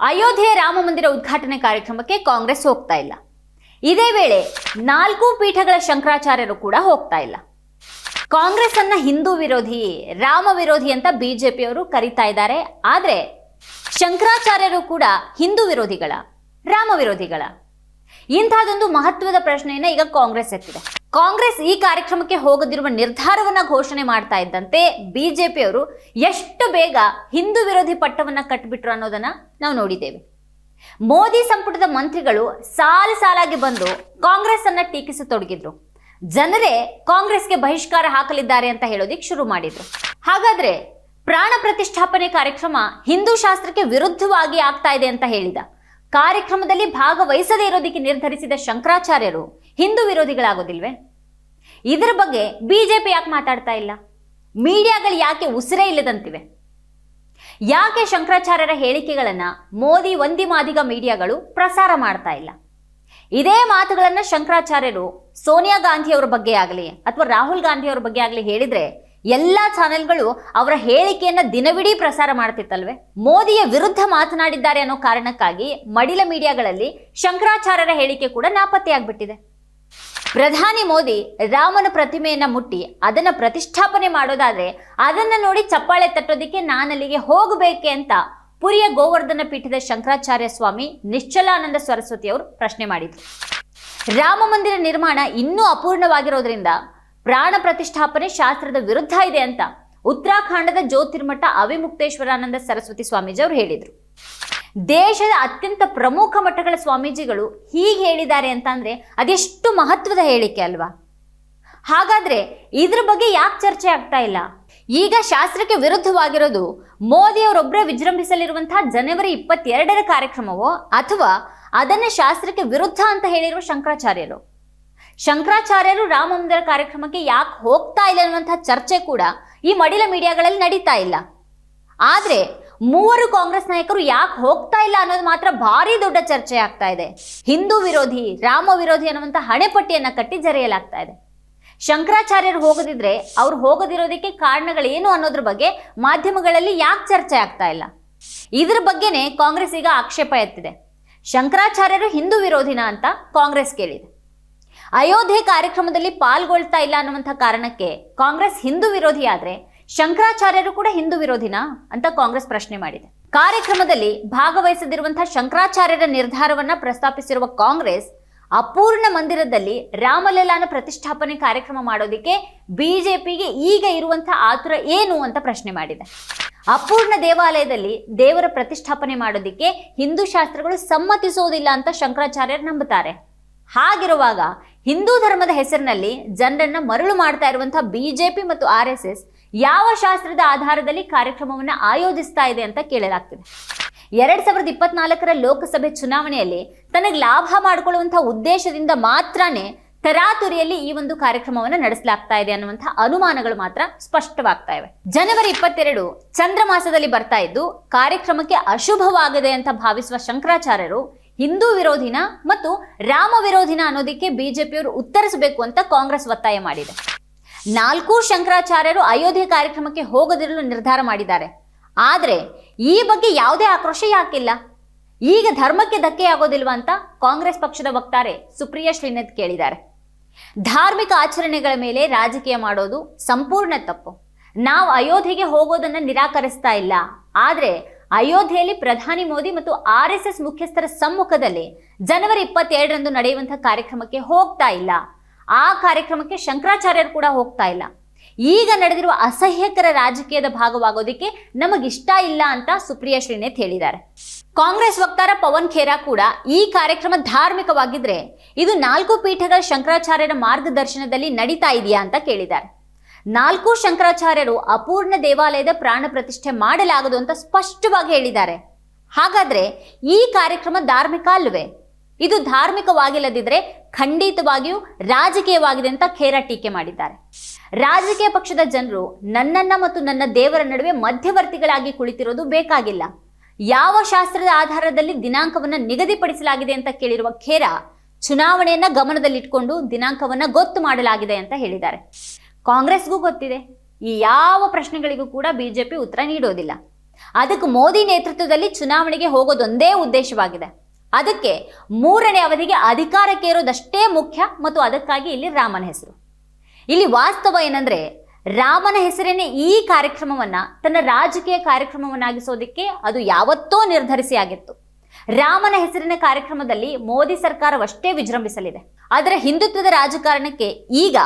ಅಯೋಧ್ಯೆ ರಾಮ ಮಂದಿರ ಉದ್ಘಾಟನೆ ಕಾರ್ಯಕ್ರಮಕ್ಕೆ ಕಾಂಗ್ರೆಸ್ ಹೋಗ್ತಾ ಇಲ್ಲ. ಇದೇ ವೇಳೆ ನಾಲ್ಕು ಪೀಠಗಳ ಶಂಕರಾಚಾರ್ಯರು ಕೂಡ ಹೋಗ್ತಾ ಇಲ್ಲ. ಕಾಂಗ್ರೆಸ್ ಅನ್ನ ಹಿಂದೂ ವಿರೋಧಿ, ರಾಮ ವಿರೋಧಿ ಅಂತ ಬಿಜೆಪಿಯವರು ಕರೀತಾ ಇದ್ದಾರೆ. ಆದರೆ ಶಂಕರಾಚಾರ್ಯರು ಕೂಡ ಹಿಂದೂ ವಿರೋಧಿಗಳ, ರಾಮ ವಿರೋಧಿಗಳ. ಇಂತಹದೊಂದು ಮಹತ್ವದ ಪ್ರಶ್ನೆಯನ್ನ ಈಗ ಕಾಂಗ್ರೆಸ್ ಎತ್ತಿದೆ. ಕಾಂಗ್ರೆಸ್ ಈ ಕಾರ್ಯಕ್ರಮಕ್ಕೆ ಹೋಗದಿರುವ ನಿರ್ಧಾರವನ್ನ ಘೋಷಣೆ ಮಾಡ್ತಾ ಇದ್ದಂತೆ ಬಿಜೆಪಿಯವರು ಎಷ್ಟು ಬೇಗ ಹಿಂದೂ ವಿರೋಧಿ ಪಟ್ಟವನ್ನ ಕಟ್ಟಿಬಿಟ್ರು ಅನ್ನೋದನ್ನ ನಾವು ನೋಡಿದ್ದೇವೆ. ಮೋದಿ ಸಂಪುಟದ ಮಂತ್ರಿಗಳು ಸಾಲು ಸಾಲಾಗಿ ಬಂದು ಕಾಂಗ್ರೆಸ್ ಅನ್ನ ಟೀಕಿಸತೊಡಗಿದ್ರು ಜನರೇ ಕಾಂಗ್ರೆಸ್ಗೆ ಬಹಿಷ್ಕಾರ ಹಾಕಲಿದ್ದಾರೆ ಅಂತ ಹೇಳೋದಿಕ್ ಶುರು ಮಾಡಿದ್ರು. ಹಾಗಾದ್ರೆ ಪ್ರಾಣ ಪ್ರತಿಷ್ಠಾಪನೆ ಕಾರ್ಯಕ್ರಮ ಹಿಂದೂ ಶಾಸ್ತ್ರಕ್ಕೆ ವಿರುದ್ಧವಾಗಿ ಆಗ್ತಾ ಇದೆ ಅಂತ ಹೇಳಿದ. ಕಾರ್ಯಕ್ರಮದಲ್ಲಿ ಭಾಗವಹಿಸದೇ ಇರೋದಕ್ಕೆ ನಿರ್ಧರಿಸಿದ ಶಂಕರಾಚಾರ್ಯರು ಹಿಂದೂ ವಿರೋಧಿಗಳಾಗೋದಿಲ್ವೇ? ಇದರ ಬಗ್ಗೆ ಬಿಜೆಪಿ ಯಾಕೆ ಮಾತಾಡ್ತಾ ಇಲ್ಲ? ಮೀಡಿಯಾಗಳು ಯಾಕೆ ಉಸಿರೇ ಇಲ್ಲದಂತಿವೆ? ಯಾಕೆ ಶಂಕರಾಚಾರ್ಯರ ಹೇಳಿಕೆಗಳನ್ನು ಮೋದಿ ಒಂದಿ ಮಾದಿಗ ಮೀಡಿಯಾಗಳು ಪ್ರಸಾರ ಮಾಡ್ತಾ ಇಲ್ಲ? ಇದೇ ಮಾತುಗಳನ್ನು ಶಂಕರಾಚಾರ್ಯರು ಸೋನಿಯಾ ಗಾಂಧಿಯವರ ಬಗ್ಗೆ ಆಗಲಿ ಅಥವಾ ರಾಹುಲ್ ಗಾಂಧಿಯವರ ಬಗ್ಗೆ ಆಗಲಿ ಹೇಳಿದ್ರೆ ಎಲ್ಲಾ ಚಾನೆಲ್ಗಳು ಅವರ ಹೇಳಿಕೆಯನ್ನ ದಿನವಿಡೀ ಪ್ರಸಾರ ಮಾಡ್ತಿತ್ತಲ್ವೇ? ಮೋದಿಯ ವಿರುದ್ಧ ಮಾತನಾಡಿದ್ದಾರೆ ಅನ್ನೋ ಕಾರಣಕ್ಕಾಗಿ ಮಡಿಲ ಮೀಡಿಯಾಗಳಲ್ಲಿ ಶಂಕರಾಚಾರ್ಯರ ಹೇಳಿಕೆ ಕೂಡ ನಾಪತ್ತೆಯಾಗ್ಬಿಟ್ಟಿದೆ. ಪ್ರಧಾನಿ ಮೋದಿ ರಾಮನ ಪ್ರತಿಮೆಯನ್ನ ಮುಟ್ಟಿ ಅದನ್ನ ಪ್ರತಿಷ್ಠಾಪನೆ ಮಾಡೋದಾದ್ರೆ ಅದನ್ನ ನೋಡಿ ಚಪ್ಪಾಳೆ ತಟ್ಟೋದಿಕ್ಕೆ ನಾನಲ್ಲಿಗೆ ಹೋಗಬೇಕೆ ಅಂತ ಪುರಿಯ ಗೋವರ್ಧನ ಪೀಠದ ಶಂಕರಾಚಾರ್ಯ ಸ್ವಾಮಿ ನಿಶ್ಚಲಾನಂದ ಸರಸ್ವತಿ ಅವರು ಪ್ರಶ್ನೆ ಮಾಡಿದ್ರು. ರಾಮ ಮಂದಿರ ನಿರ್ಮಾಣ ಇನ್ನೂ ಅಪೂರ್ಣವಾಗಿರೋದ್ರಿಂದ ಪ್ರಾಣ ಪ್ರತಿಷ್ಠಾಪನೆ ಶಾಸ್ತ್ರದ ವಿರುದ್ಧ ಇದೆ ಅಂತ ಉತ್ತರಾಖಂಡದ ಜ್ಯೋತಿರ್ಮಠ ಅವಿಮುಕ್ತೇಶ್ವರಾನಂದ ಸರಸ್ವತಿ ಸ್ವಾಮೀಜಿ ಅವರು ಹೇಳಿದರು. ದೇಶದ ಅತ್ಯಂತ ಪ್ರಮುಖ ಮಠಗಳ ಸ್ವಾಮೀಜಿಗಳು ಹೀಗೆ ಹೇಳಿದ್ದಾರೆ ಅಂತ ಅಂದರೆ ಅದೆಷ್ಟು ಮಹತ್ವದ ಹೇಳಿಕೆ ಅಲ್ವಾ? ಹಾಗಾದರೆ ಇದ್ರ ಬಗ್ಗೆ ಯಾಕೆ ಚರ್ಚೆ ಆಗ್ತಾ ಇಲ್ಲ? ಈಗ ಶಾಸ್ತ್ರಕ್ಕೆ ವಿರುದ್ಧವಾಗಿರೋದು ಮೋದಿ ಅವರೊಬ್ಬರೇ ವಿಜೃಂಭಿಸಲಿರುವಂತಹ ಜನವರಿ ಇಪ್ಪತ್ತೆರಡರ ಕಾರ್ಯಕ್ರಮವೋ ಅಥವಾ ಅದನ್ನ ಶಾಸ್ತ್ರಕ್ಕೆ ವಿರುದ್ಧ ಅಂತ ಹೇಳಿರುವ ಶಂಕರಾಚಾರ್ಯರು? ಶಂಕರಾಚಾರ್ಯರು ರಾಮ ಮಂದಿರ ಕಾರ್ಯಕ್ರಮಕ್ಕೆ ಯಾಕೆ ಹೋಗ್ತಾ ಇಲ್ಲ ಅನ್ನುವಂತಹ ಚರ್ಚೆ ಕೂಡ ಈ ಮಡಿಲ ಮೀಡಿಯಾಗಳಲ್ಲಿ ನಡೀತಾ ಇಲ್ಲ. ಆದರೆ ಮೂವರು ಕಾಂಗ್ರೆಸ್ ನಾಯಕರು ಯಾಕೆ ಹೋಗ್ತಾ ಇಲ್ಲ ಅನ್ನೋದು ಮಾತ್ರ ಭಾರಿ ದೊಡ್ಡ ಚರ್ಚೆ ಆಗ್ತಾ ಇದೆ. ಹಿಂದೂ ವಿರೋಧಿ, ರಾಮ ವಿರೋಧಿ ಅನ್ನುವಂಥ ಹಣೆಪಟ್ಟಿಯನ್ನ ಕಟ್ಟಿ ಜರೆಯಲಾಗ್ತಾ ಇದೆ. ಶಂಕರಾಚಾರ್ಯರು ಹೋಗದಿದ್ರೆ ಅವ್ರು ಹೋಗದಿರೋದಕ್ಕೆ ಕಾರಣಗಳೇನು ಅನ್ನೋದ್ರ ಬಗ್ಗೆ ಮಾಧ್ಯಮಗಳಲ್ಲಿ ಯಾಕೆ ಚರ್ಚೆ ಆಗ್ತಾ ಇಲ್ಲ? ಇದ್ರ ಬಗ್ಗೆನೇ ಕಾಂಗ್ರೆಸ್ ಈಗ ಆಕ್ಷೇಪ ಎತ್ತಿದೆ. ಶಂಕರಾಚಾರ್ಯರು ಹಿಂದೂ ವಿರೋಧಿನ ಅಂತ ಕಾಂಗ್ರೆಸ್ ಕೇಳಿದೆ. ಅಯೋಧ್ಯೆ ಕಾರ್ಯಕ್ರಮದಲ್ಲಿ ಪಾಲ್ಗೊಳ್ತಾ ಇಲ್ಲ ಅನ್ನುವಂಥ ಕಾರಣಕ್ಕೆ ಕಾಂಗ್ರೆಸ್ ಹಿಂದೂ ವಿರೋಧಿ ಆದ್ರೆ ಶಂಕರಾಚಾರ್ಯರು ಕೂಡ ಹಿಂದೂ ವಿರೋಧಿನಾ ಅಂತ ಕಾಂಗ್ರೆಸ್ ಪ್ರಶ್ನೆ ಮಾಡಿದೆ. ಕಾರ್ಯಕ್ರಮದಲ್ಲಿ ಭಾಗವಹಿಸದಿರುವಂತಹ ಶಂಕರಾಚಾರ್ಯರ ನಿರ್ಧಾರವನ್ನ ಪ್ರಸ್ತಾಪಿಸಿರುವ ಕಾಂಗ್ರೆಸ್ ಅಪೂರ್ಣ ಮಂದಿರದಲ್ಲಿ ರಾಮಲೀಲಾನ ಪ್ರತಿಷ್ಠಾಪನೆ ಕಾರ್ಯಕ್ರಮ ಮಾಡೋದಕ್ಕೆ ಬಿಜೆಪಿಗೆ ಈಗ ಇರುವಂತಹ ಆತುರ ಏನು ಅಂತ ಪ್ರಶ್ನೆ ಮಾಡಿದೆ. ಅಪೂರ್ಣ ದೇವಾಲಯದಲ್ಲಿ ದೇವರ ಪ್ರತಿಷ್ಠಾಪನೆ ಮಾಡೋದಿಕ್ಕೆ ಹಿಂದೂ ಶಾಸ್ತ್ರಗಳು ಸಮ್ಮತಿಸೋದಿಲ್ಲ ಅಂತ ಶಂಕರಾಚಾರ್ಯರು ನಂಬುತ್ತಾರೆ. ಹಾಗಿರುವಾಗ ಹಿಂದೂ ಧರ್ಮದ ಹೆಸರಿನಲ್ಲಿ ಜನರನ್ನ ಮರಳು ಮಾಡ್ತಾ ಇರುವಂತಹ ಬಿಜೆಪಿ ಮತ್ತು ಆರ್ ಎಸ್ ಎಸ್ ಯಾವ ಶಾಸ್ತ್ರದ ಆಧಾರದಲ್ಲಿ ಕಾರ್ಯಕ್ರಮವನ್ನು ಆಯೋಜಿಸ್ತಾ ಇದೆ ಅಂತ ಕೇಳಲಾಗ್ತಿದೆ. ಎರಡ್ ಸಾವಿರದ ಇಪ್ಪತ್ನಾಲ್ಕರ ಲೋಕಸಭೆ ಚುನಾವಣೆಯಲ್ಲಿ ತನಗೆ ಲಾಭ ಮಾಡಿಕೊಳ್ಳುವಂತಹ ಉದ್ದೇಶದಿಂದ ಮಾತ್ರನೇ ತರಾತುರಿಯಲ್ಲಿ ಈ ಒಂದು ಕಾರ್ಯಕ್ರಮವನ್ನು ನಡೆಸಲಾಗ್ತಾ ಇದೆ ಅನ್ನುವಂತಹ ಅನುಮಾನಗಳು ಮಾತ್ರ ಸ್ಪಷ್ಟವಾಗ್ತಾ ಇವೆ. ಜನವರಿ ಇಪ್ಪತ್ತೆರಡು ಚಂದ್ರಮಾಸದಲ್ಲಿ ಬರ್ತಾ ಇದ್ದು ಕಾರ್ಯಕ್ರಮಕ್ಕೆ ಅಶುಭವಾಗಿದೆ ಅಂತ ಭಾವಿಸುವ ಶಂಕರಾಚಾರ್ಯರು ಹಿಂದೂ ವಿರೋಧಿನ ಮತ್ತು ರಾಮ ವಿರೋಧಿನ ಅನ್ನೋದಕ್ಕೆ ಬಿಜೆಪಿಯವರು ಉತ್ತರಿಸಬೇಕು ಅಂತ ಕಾಂಗ್ರೆಸ್ ಒತ್ತಾಯ ಮಾಡಿದೆ. ನಾಲ್ಕು ಶಂಕರಾಚಾರ್ಯರು ಅಯೋಧ್ಯೆ ಕಾರ್ಯಕ್ರಮಕ್ಕೆ ಹೋಗದಿರಲು ನಿರ್ಧಾರ ಮಾಡಿದ್ದಾರೆ. ಆದರೆ ಈ ಬಗ್ಗೆ ಯಾವುದೇ ಆಕ್ರೋಶ ಯಾಕಿಲ್ಲ? ಈಗ ಧರ್ಮಕ್ಕೆ ಧಕ್ಕೆ ಆಗೋದಿಲ್ವಾ ಅಂತ ಕಾಂಗ್ರೆಸ್ ಪಕ್ಷದ ವಕ್ತಾರೆ ಸುಪ್ರಿಯಾ ಶ್ರೀನಾಥ್ ಕೇಳಿದ್ದಾರೆ. ಧಾರ್ಮಿಕ ಆಚರಣೆಗಳ ಮೇಲೆ ರಾಜಕೀಯ ಮಾಡೋದು ಸಂಪೂರ್ಣ ತಪ್ಪು. ನಾವು ಅಯೋಧ್ಯೆಗೆ ಹೋಗೋದನ್ನ ನಿರಾಕರಿಸ್ತಾ ಇಲ್ಲ. ಆದ್ರೆ ಅಯೋಧ್ಯೆಯಲ್ಲಿ ಪ್ರಧಾನಿ ಮೋದಿ ಮತ್ತು ಆರ್ ಎಸ್ ಎಸ್ ಮುಖ್ಯಸ್ಥರ ಸಮ್ಮುಖದಲ್ಲಿ ಜನವರಿ ಇಪ್ಪತ್ತೆರಡರಂದು ನಡೆಯುವಂತಹ ಕಾರ್ಯಕ್ರಮಕ್ಕೆ ಹೋಗ್ತಾ ಇಲ್ಲ. ಆ ಕಾರ್ಯಕ್ರಮಕ್ಕೆ ಶಂಕರಾಚಾರ್ಯರು ಕೂಡ ಹೋಗ್ತಾ ಇಲ್ಲ. ಈಗ ನಡೆದಿರುವ ಅಸಹ್ಯಕರ ರಾಜಕೀಯದ ಭಾಗವಾಗೋದಕ್ಕೆ ನಮಗಿಷ್ಟ ಇಲ್ಲ ಅಂತ ಸುಪ್ರಿಯಾ ಶ್ರೀನೇತ್ ಹೇಳಿದ್ದಾರೆ. ಕಾಂಗ್ರೆಸ್ ವಕ್ತಾರ ಪವನ್ ಖೇರಾ ಕೂಡ ಈ ಕಾರ್ಯಕ್ರಮ ಧಾರ್ಮಿಕವಾಗಿದ್ರೆ ಇದು ನಾಲ್ಕು ಪೀಠಗಳ ಶಂಕರಾಚಾರ್ಯರ ಮಾರ್ಗದರ್ಶನದಲ್ಲಿ ನಡೀತಾ ಇದೆಯಾ ಅಂತ ಕೇಳಿದ್ದಾರೆ. ನಾಲ್ಕು ಶಂಕರಾಚಾರ್ಯರು ಅಪೂರ್ಣ ದೇವಾಲಯದ ಪ್ರಾಣ ಪ್ರತಿಷ್ಠೆ ಮಾಡಲಾಗದು ಅಂತ ಸ್ಪಷ್ಟವಾಗಿ ಹೇಳಿದ್ದಾರೆ. ಹಾಗಾದ್ರೆ ಈ ಕಾರ್ಯಕ್ರಮ ಧಾರ್ಮಿಕ ಅಲ್ವೇ? ಇದು ಧಾರ್ಮಿಕವಾಗಿಲ್ಲದಿದ್ರೆ ಖಂಡಿತವಾಗಿಯೂ ರಾಜಕೀಯವಾಗಿದೆ ಅಂತ ಖೇರ ಟೀಕೆ ಮಾಡಿದ್ದಾರೆ. ರಾಜಕೀಯ ಪಕ್ಷದ ಜನರು ನನ್ನನ್ನ ಮತ್ತು ನನ್ನ ದೇವರ ನಡುವೆ ಮಧ್ಯವರ್ತಿಗಳಾಗಿ ಕುಳಿತಿರೋದು ಬೇಕಾಗಿಲ್ಲ. ಯಾವ ಶಾಸ್ತ್ರದ ಆಧಾರದಲ್ಲಿ ದಿನಾಂಕವನ್ನ ನಿಗದಿಪಡಿಸಲಾಗಿದೆ ಅಂತ ಕೇಳಿರುವ ಖೇರ, ಚುನಾವಣೆಯನ್ನ ಗಮನದಲ್ಲಿಟ್ಕೊಂಡು ದಿನಾಂಕವನ್ನ ಗೊತ್ತು ಮಾಡಲಾಗಿದೆ ಅಂತ ಹೇಳಿದ್ದಾರೆ. ಕಾಂಗ್ರೆಸ್ಗೂ ಗೊತ್ತಿದೆ. ಈ ಯಾವ ಪ್ರಶ್ನೆಗಳಿಗೂ ಕೂಡ ಬಿಜೆಪಿ ಉತ್ತರ ನೀಡೋದಿಲ್ಲ. ಅದಕ್ಕೆ ಮೋದಿ ನೇತೃತ್ವದಲ್ಲಿ ಚುನಾವಣೆಗೆ ಹೋಗೋದೊಂದೇ ಉದ್ದೇಶವಾಗಿದೆ. ಅದಕ್ಕೆ ಮೂರನೇ ಅವಧಿಗೆ ಅಧಿಕಾರಕ್ಕೆ ಇರೋದಷ್ಟೇ ಮುಖ್ಯ ಮತ್ತು ಅದಕ್ಕಾಗಿ ಇಲ್ಲಿ ರಾಮನ ಹೆಸರು. ಇಲ್ಲಿ ವಾಸ್ತವ ಏನಂದ್ರೆ, ರಾಮನ ಹೆಸರೇನೆ ಈ ಕಾರ್ಯಕ್ರಮವನ್ನ, ತನ್ನ ರಾಜಕೀಯ ಕಾರ್ಯಕ್ರಮವನ್ನಾಗಿಸೋದಕ್ಕೆ ಅದು ಯಾವತ್ತೋ ನಿರ್ಧರಿಸಿ ಆಗಿತ್ತು. ರಾಮನ ಹೆಸರಿನ ಕಾರ್ಯಕ್ರಮದಲ್ಲಿ ಮೋದಿ ಸರ್ಕಾರವಷ್ಟೇ ವಿಜೃಂಭಿಸಲಿದೆ. ಆದರೆ ಹಿಂದುತ್ವದ ರಾಜಕಾರಣಕ್ಕೆ ಈಗ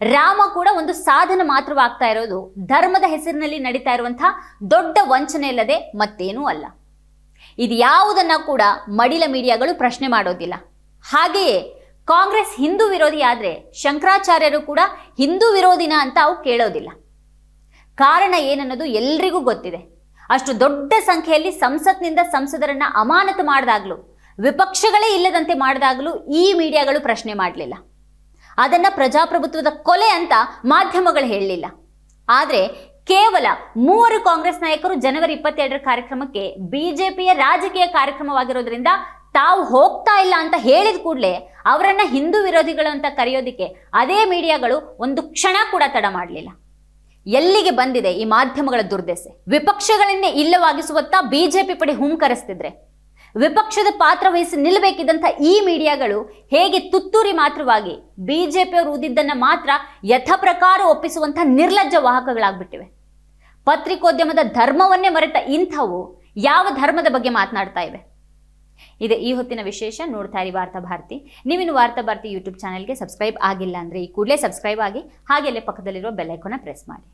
ರಾಮ ಕೂಡ ಒಂದು ಸಾಧನ ಮಾತ್ರವಾಗ್ತಾ ಇರೋದು. ಧರ್ಮದ ಹೆಸರಿನಲ್ಲಿ ನಡೀತಾ ಇರುವಂತಹ ದೊಡ್ಡ ವಂಚನೆ ಇಲ್ಲದೆ ಮತ್ತೇನೂ ಅಲ್ಲ. ಇದು ಯಾವುದನ್ನ ಕೂಡ ಮಡಿಲ ಮೀಡಿಯಾಗಳು ಪ್ರಶ್ನೆ ಮಾಡೋದಿಲ್ಲ. ಹಾಗೆಯೇ ಕಾಂಗ್ರೆಸ್ ಹಿಂದೂ ವಿರೋಧಿ ಆದರೆ ಶಂಕರಾಚಾರ್ಯರು ಕೂಡ ಹಿಂದೂ ವಿರೋಧಿನ ಅಂತ ಅವು ಕೇಳೋದಿಲ್ಲ. ಕಾರಣ ಏನನ್ನೋದು ಎಲ್ರಿಗೂ ಗೊತ್ತಿದೆ. ಅಷ್ಟು ದೊಡ್ಡ ಸಂಖ್ಯೆಯಲ್ಲಿ ಸಂಸತ್ನಿಂದ ಸಂಸದರನ್ನ ಅಮಾನತು ಮಾಡಿದಾಗ್ಲೂ, ವಿಪಕ್ಷಗಳೇ ಇಲ್ಲದಂತೆ ಮಾಡಿದಾಗಲೂ ಈ ಮೀಡಿಯಾಗಳು ಪ್ರಶ್ನೆ ಮಾಡಲಿಲ್ಲ. ಅದನ್ನ ಪ್ರಜಾಪ್ರಭುತ್ವದ ಕೊಲೆ ಅಂತ ಮಾಧ್ಯಮಗಳು ಹೇಳಲಿಲ್ಲ. ಆದರೆ ಕೇವಲ ಮೂವರು ಕಾಂಗ್ರೆಸ್ ನಾಯಕರು ಜನವರಿ ಇಪ್ಪತ್ತೆರಡರ ಕಾರ್ಯಕ್ರಮಕ್ಕೆ ಬಿಜೆಪಿಯ ರಾಜಕೀಯ ಕಾರ್ಯಕ್ರಮವಾಗಿರೋದ್ರಿಂದ ತಾವು ಹೋಗ್ತಾ ಇಲ್ಲ ಅಂತ ಹೇಳಿದ ಕೂಡಲೇ ಅವರನ್ನು ಹಿಂದೂ ವಿರೋಧಿಗಳು ಅಂತ ಕರೆಯೋದಕ್ಕೆ ಅದೇ ಮೀಡಿಯಾಗಳು ಒಂದು ಕ್ಷಣ ಕೂಡ ತಡ ಮಾಡಲಿಲ್ಲ. ಎಲ್ಲಿಗೆ ಬಂದಿದೆ ಈ ಮಾಧ್ಯಮಗಳ ದುರ್ದೆಸೆ? ವಿಪಕ್ಷಗಳನ್ನೇ ಇಲ್ಲವಾಗಿಸುವತ್ತ ಬಿಜೆಪಿ ಪಡೆ ಹುಂಕರಿಸ್ತಿದ್ರೆ. ವಿಪಕ್ಷದ ಪಾತ್ರ ವಹಿಸಿ ನಿಲ್ಲಬೇಕಿದ್ದಂಥ ಈ ಮೀಡಿಯಾಗಳು ಹೇಗೆ ತುತ್ತೂರಿ ಮಾತ್ರವಾಗಿ ಬಿಜೆಪಿಯವರು ಊದಿದ್ದನ್ನು ಮಾತ್ರ ಯಥಪ್ರಕಾರ ಒಪ್ಪಿಸುವಂಥ ನಿರ್ಲಜ್ಜ ವಾಹಕಗಳಾಗ್ಬಿಟ್ಟಿವೆ. ಪತ್ರಿಕೋದ್ಯಮದ ಧರ್ಮವನ್ನೇ ಮರೆತ ಇಂಥವು ಯಾವ ಧರ್ಮದ ಬಗ್ಗೆ ಮಾತನಾಡ್ತಾ ಇವೆ? ಇದೆ ಈ ಹೊತ್ತಿನ ವಿಶೇಷ, ನೋಡ್ತಾ ಇರಿ ವಾರ್ತಾ ಭಾರತಿ. ನೀವಿನ್ನು ವಾರ್ತಾ ಭಾರತಿ ಯೂಟ್ಯೂಬ್ ಚಾನೆಲ್ಗೆ ಸಬ್ಸ್ಕ್ರೈಬ್ ಆಗಿಲ್ಲ ಅಂದರೆ ಈ ಕೂಡಲೇ ಸಬ್ಸ್ಕ್ರೈಬ್ ಆಗಿ ಹಾಗೆಲ್ಲೇ ಪಕ್ಕದಲ್ಲಿರುವ ಬೆಲ್ಲೈಕೋನ ಪ್ರೆಸ್ ಮಾಡಿ.